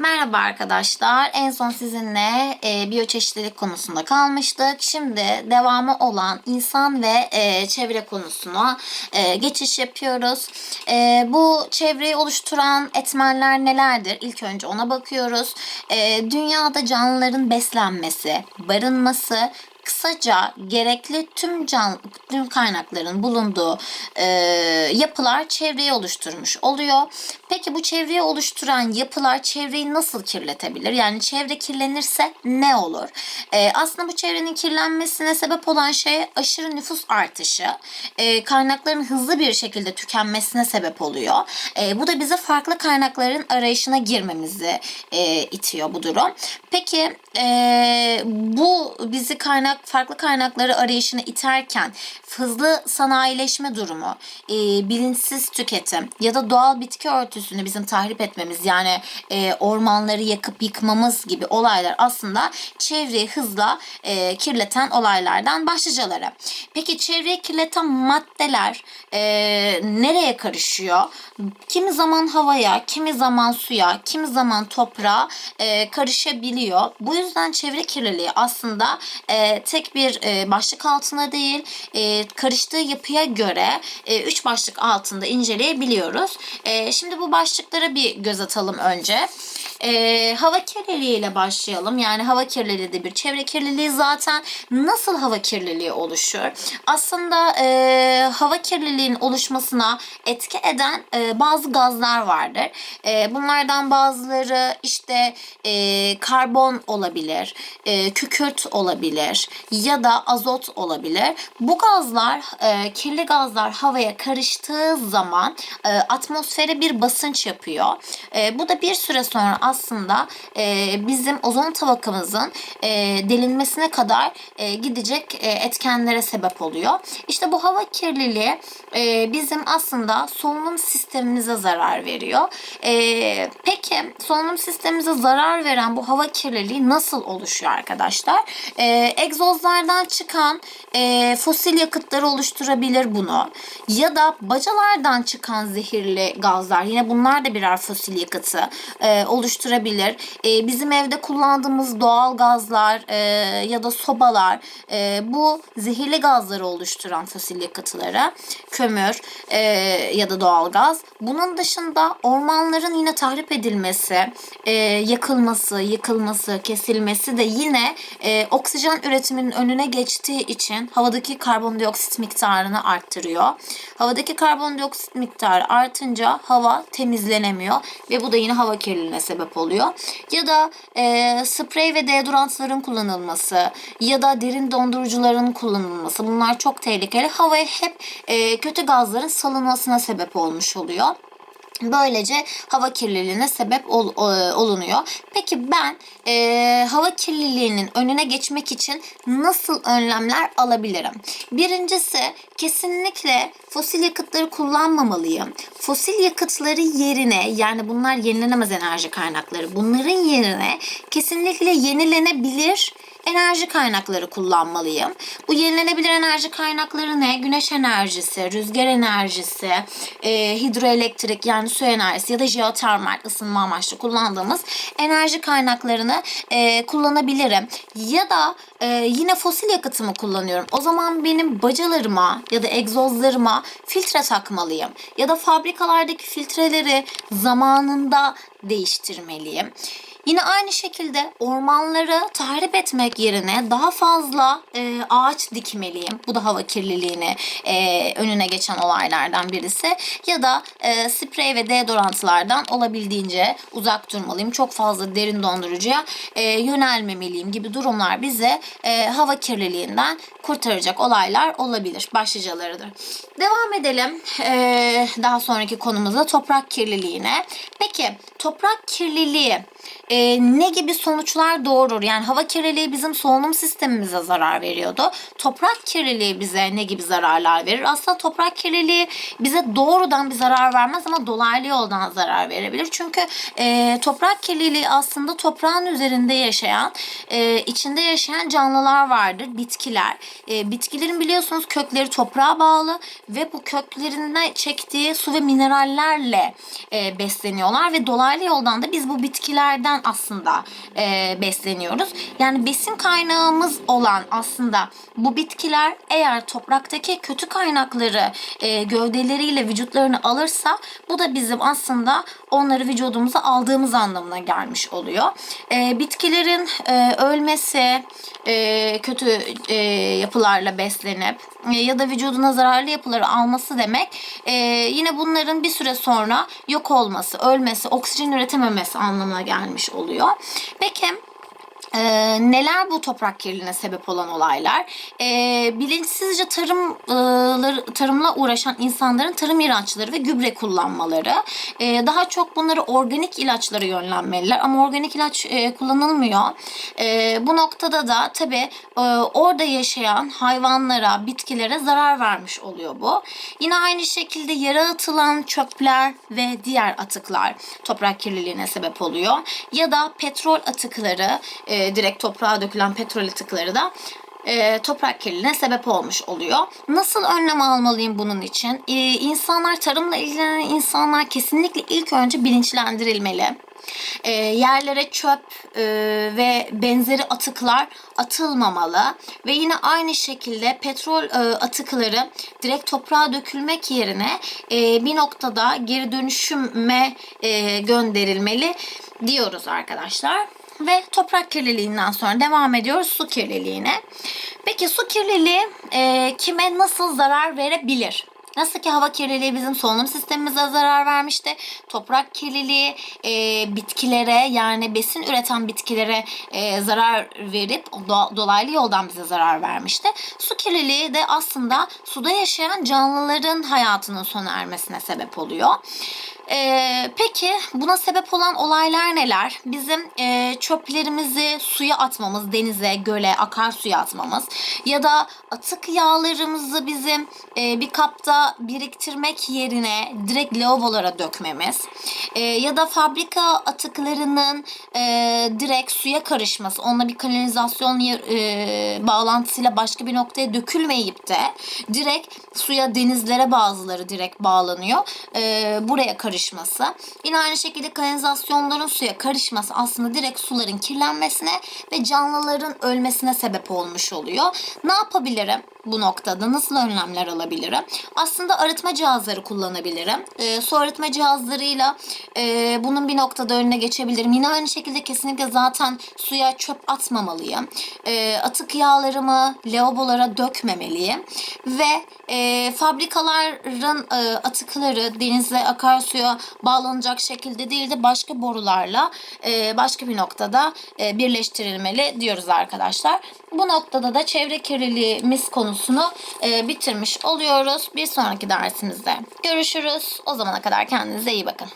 Merhaba arkadaşlar. En son sizinle e, biyoçeşitlilik konusunda kalmıştık. Şimdi devamı olan insan ve e, çevre konusuna e, geçiş yapıyoruz. E, bu çevreyi oluşturan etmenler nelerdir? İlk önce ona bakıyoruz. E, dünyada canlıların beslenmesi, barınması, kısaca gerekli tüm can tüm kaynakların bulunduğu e, yapılar çevreyi oluşturmuş oluyor. Peki bu çevreyi oluşturan yapılar çevreyi nasıl kirletebilir? Yani çevre kirlenirse ne olur? E, aslında bu çevrenin kirlenmesine sebep olan şey aşırı nüfus artışı. E, kaynakların hızlı bir şekilde tükenmesine sebep oluyor. E, bu da bize farklı kaynakların arayışına girmemizi e, itiyor bu durum. Peki e, bu bizi kaynak farklı kaynakları arayışına iterken hızlı sanayileşme durumu, e, bilinçsiz tüketim ya da doğal bitki örtüsünü bizim tahrip etmemiz yani e, ormanları yakıp yıkmamız gibi olaylar aslında çevreyi hızla e, kirleten olaylardan başlıcaları. Peki çevreyi kirleten maddeler e, nereye karışıyor? Kimi zaman havaya, kimi zaman suya, kimi zaman toprağa e, karışabiliyor. Bu yüzden çevre kirliliği aslında e, tek bir e, başlık altında değil, e, karıştığı yapıya göre e, üç başlık altında inceleyebiliyoruz. E, şimdi bu başlıklara bir göz atalım önce. E, hava kirliliği ile başlayalım. Yani hava kirliliği de bir çevre kirliliği zaten nasıl hava kirliliği oluşur? Aslında e, hava kirliliğinin oluşmasına etki eden e, bazı gazlar vardır. E, bunlardan bazıları işte e, karbon olabilir, e, kükürt olabilir ya da azot olabilir. Bu gazlar, e, kirli gazlar havaya karıştığı zaman e, atmosfere bir basınç yapıyor. E, bu da bir süre sonra aslında e, bizim ozon tabakamızın e, delinmesine kadar e, gidecek e, etkenlere sebep oluyor. İşte bu hava kirliliği e, bizim aslında solunum sistemimize zarar veriyor. E, peki solunum sistemimize zarar veren bu hava kirliliği nasıl oluşuyor arkadaşlar? E, egzozlardan çıkan e, fosil yakıtları oluşturabilir bunu. Ya da bacalardan çıkan zehirli gazlar yine bunlar da birer fosil yakıtı e, oluşturabilir. E, bizim evde kullandığımız doğal gazlar e, ya da sobalar e, bu zehirli gazları oluşturan fosil yakıtları kömür e, ya da doğal gaz. Bunun dışında ormanların yine tahrip edilmesi, e, yakılması, yıkılması, kesilmesi de yine e, oksijen üretiminin önüne geçtiği için havadaki karbondioksit miktarını arttırıyor. Havadaki karbondioksit miktarı artınca hava temizlenemiyor ve bu da yine hava kirliliğine sebep oluyor. Ya da e, sprey ve deodorantların kullanılması ya da derin dondurucuların kullanılması bunlar çok tehlikeli. Havaya hep e, kötü gazların salınmasına sebep olmuş oluyor. Böylece hava kirliliğine sebep ol, o- olunuyor. Peki ben e, hava kirliliğinin önüne geçmek için nasıl önlemler alabilirim? Birincisi kesinlikle fosil yakıtları kullanmamalıyım. Fosil yakıtları yerine yani bunlar yenilenemez enerji kaynakları. Bunların yerine kesinlikle yenilenebilir enerji kaynakları kullanmalıyım. Bu yenilenebilir enerji kaynakları ne? Güneş enerjisi, rüzgar enerjisi, e, hidroelektrik yani su enerjisi ya da jeotermal ısınma amaçlı kullandığımız enerji kaynaklarını e, kullanabilirim. Ya da e, yine fosil yakıtımı kullanıyorum. O zaman benim bacalarıma ya da egzozlarıma filtre takmalıyım. Ya da fabrikalardaki filtreleri zamanında değiştirmeliyim. Yine aynı şekilde ormanları tahrip etmek yerine daha fazla e, ağaç dikmeliyim. Bu da hava kirliliğini e, önüne geçen olaylardan birisi. Ya da e, sprey ve deodorantlardan olabildiğince uzak durmalıyım. Çok fazla derin dondurucuya e, yönelmemeliyim gibi durumlar bize e, hava kirliliğinden kurtaracak olaylar olabilir. Başlıcalarıdır. Devam edelim e, daha sonraki konumuza toprak kirliliğine. Peki toprak kirliliği e, ne gibi sonuçlar doğurur? Yani hava kirliliği bizim solunum sistemimize zarar veriyordu. Toprak kirliliği bize ne gibi zararlar verir? Aslında toprak kirliliği bize doğrudan bir zarar vermez ama dolaylı yoldan zarar verebilir. Çünkü e, toprak kirliliği aslında toprağın üzerinde yaşayan, e, içinde yaşayan canlılar vardır, bitkiler. E, bitkilerin biliyorsunuz kökleri toprağa bağlı ve bu köklerinde çektiği su ve minerallerle e, besleniyorlar ve dolaylı yoldan da biz bu bitkilerden aslında e, besleniyoruz. Yani besin kaynağımız olan aslında bu bitkiler eğer topraktaki kötü kaynakları e, gövdeleriyle vücutlarını alırsa bu da bizim aslında onları vücudumuza aldığımız anlamına gelmiş oluyor. E, bitkilerin e, ölmesi, e, kötü e, yapılarla beslenip e, ya da vücuduna zararlı yapıları alması demek e, yine bunların bir süre sonra yok olması, ölmesi, oksijen üretememesi anlamına gelmiş oluyor. Peki ee, neler bu toprak kirliliğine sebep olan olaylar? Ee, bilinçsizce tarımlar, tarımla uğraşan insanların tarım ilaçları ve gübre kullanmaları. Ee, daha çok bunları organik ilaçlara yönlenmeliler ama organik ilaç e, kullanılmıyor. Ee, bu noktada da tabii e, orada yaşayan hayvanlara, bitkilere zarar vermiş oluyor bu. Yine aynı şekilde yere atılan çöpler ve diğer atıklar toprak kirliliğine sebep oluyor. Ya da petrol atıkları, e, direkt toprağa dökülen petrol atıkları da e, toprak kirliliğine sebep olmuş oluyor. Nasıl önlem almalıyım bunun için? E, insanlar, tarımla ilgilenen insanlar kesinlikle ilk önce bilinçlendirilmeli. E, yerlere çöp e, ve benzeri atıklar atılmamalı ve yine aynı şekilde petrol e, atıkları direkt toprağa dökülmek yerine e, bir noktada geri dönüşüme e, gönderilmeli diyoruz arkadaşlar. Ve toprak kirliliğinden sonra devam ediyoruz su kirliliğine. Peki su kirliliği e, kime nasıl zarar verebilir? Nasıl ki hava kirliliği bizim solunum sistemimize zarar vermişti. Toprak kirliliği e, bitkilere yani besin üreten bitkilere e, zarar verip do- dolaylı yoldan bize zarar vermişti. Su kirliliği de aslında suda yaşayan canlıların hayatının sona ermesine sebep oluyor. Ee, peki buna sebep olan olaylar neler? Bizim e, çöplerimizi suya atmamız, denize, göle, akarsuya atmamız ya da atık yağlarımızı bizim e, bir kapta biriktirmek yerine direkt lavabolara dökmemiz e, ya da fabrika atıklarının e, direkt suya karışması, onunla bir kanalizasyon e, bağlantısıyla başka bir noktaya dökülmeyip de direkt suya, denizlere bazıları direkt bağlanıyor. E, buraya karışması. Yine aynı şekilde kanalizasyonların suya karışması aslında direkt suların kirlenmesine ve canlıların ölmesine sebep olmuş oluyor. Ne yapabilirim bu noktada? Nasıl önlemler alabilirim? Aslında arıtma cihazları kullanabilirim. E, su arıtma cihazlarıyla e, bunun bir noktada önüne geçebilirim. Yine aynı şekilde kesinlikle zaten suya çöp atmamalıyım. E, atık yağlarımı lavabolara dökmemeliyim. Ve e, fabrikaların e, atıkları denize, akarsuya bağlanacak şekilde değil de başka borularla e, başka bir noktada e, birleştirilmeli diyoruz arkadaşlar. Bu noktada da çevre kirliliğimiz konusunu e, bitirmiş oluyoruz. Bir sonraki dersimizde görüşürüz. O zamana kadar kendinize iyi bakın.